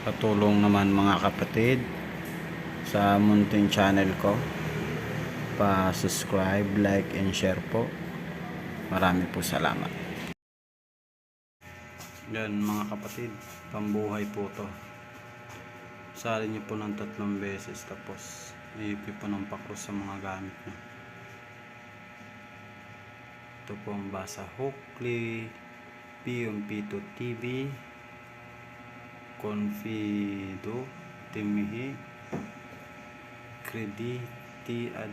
patulong naman mga kapatid sa munting channel ko. Pa subscribe like and share po. Marami po salamat. Yan mga kapatid pambuhay po to. Sali niyo po ng tatlong beses tapos iipi po ng pakros sa mga gamit niyo. Ito po ang basa Hookley PMP2 TV Confido Timihi Crediti ad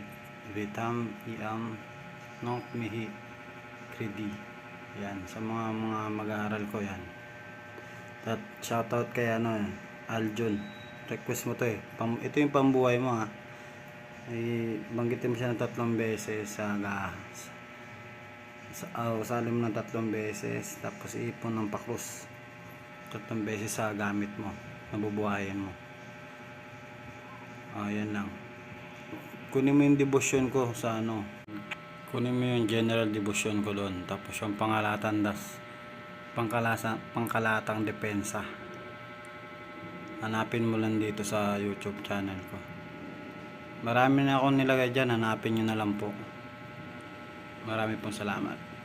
Vitam Iam Nong Mihi Credi yan sa mga mga mag-aaral ko yan. At shoutout kay ano Aljun request mo to eh. Pam, ito yung pambuhay mo ha? Ay banggitin mo siya ng tatlong beses sa gas. Sa, oh, sali mo ng tatlong beses tapos iipon ng pakrus tatlong beses sa gamit mo nabubuhayan mo. Ah yan lang. Kunin mo yung devotion ko sa ano. Kunin mo yung general devotion ko doon tapos yung pangalatan das pangkalasa, pangkalatang depensa. Hanapin mo lang dito sa youtube channel ko. Marami na akong nilagay dyan hanapin nyo na lang po. Marami pong salamat